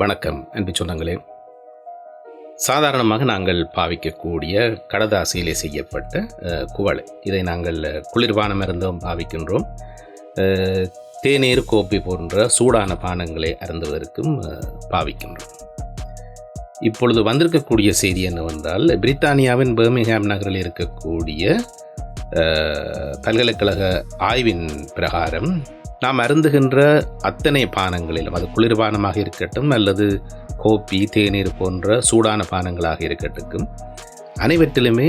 வணக்கம் என்று சொன்னாங்களே. சாதாரணமாக நாங்கள் பாவிக்கக்கூடிய கடதாசியிலே செய்யப்பட்ட குவளை. இதை நாங்கள் அஹ், குளிர்பானம் இருந்தும் பாவிக்கின்றோம். தேநீர் கோப்பி போன்ற சூடான பானங்களை அருந்துவதற்கும் பாவிக்கின்றோம். இப்பொழுது வந்திருக்கக்கூடிய செய்தி என்னவென்றால் பிரித்தானியாவின் பர்மிங்ஹாம் நகரில் இருக்கக்கூடிய பல்கலைக்கழக ஆய்வின் பிரகாரம் நாம் அருந்துகின்ற அத்தனை பானங்களிலும் அது குளிர்பானமாக இருக்கட்டும் அல்லது கோப்பி தேநீர் போன்ற சூடான பானங்களாக இருக்கட்டும் அனைவற்றிலுமே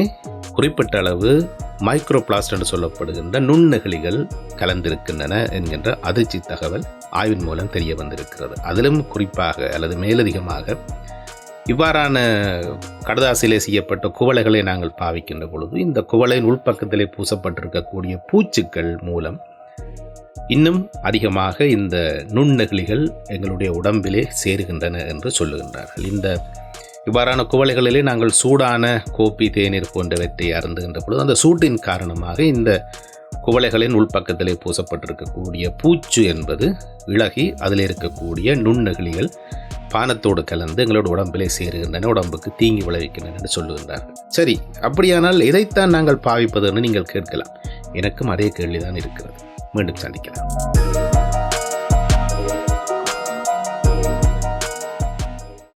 குறிப்பிட்ட அளவு மைக்ரோபிளாஸ்ட் என்று சொல்லப்படுகின்ற நுண்ணெகிழிகள் கலந்திருக்கின்றன என்கின்ற அதிர்ச்சி தகவல் ஆய்வின் மூலம் தெரிய வந்திருக்கிறது. அதிலும் குறிப்பாக அல்லது மேலதிகமாக இவ்வாறான கடதாசிலே செய்யப்பட்ட குவளைகளை நாங்கள் பாவிக்கின்ற பொழுது இந்த குவளையின் உள்பக்கத்திலே பூசப்பட்டிருக்கக்கூடிய பூச்சுக்கள் மூலம் இன்னும் அதிகமாக இந்த நுண்ணெகிழிகள் எங்களுடைய உடம்பிலே சேருகின்றன என்று சொல்லுகின்றார்கள். இந்த இவ்வாறான குவளைகளிலே நாங்கள் சூடான கோப்பி தேநீர் போன்றவற்றை அருந்துகின்ற பொழுது அந்த சூட்டின் காரணமாக இந்த குவளைகளின் உள்பக்கத்திலே பூசப்பட்டிருக்கக்கூடிய பூச்சு என்பது விலகி அதில் இருக்கக்கூடிய நுண்ணெகிழிகள் பானத்தோடு கலந்து எங்களோட உடம்பிலே சேருகின்றன உடம்புக்கு தீங்கி விளைவிக்கின்றன என்று சொல்லுகின்றார்கள். சரி அப்படியானால் இதைத்தான் நாங்கள் பாவிப்பது என்று நீங்கள் கேட்கலாம். எனக்கும் அதே கேள்விதான் இருக்கிறது. വീണ്ടും സന്ധിക്കണം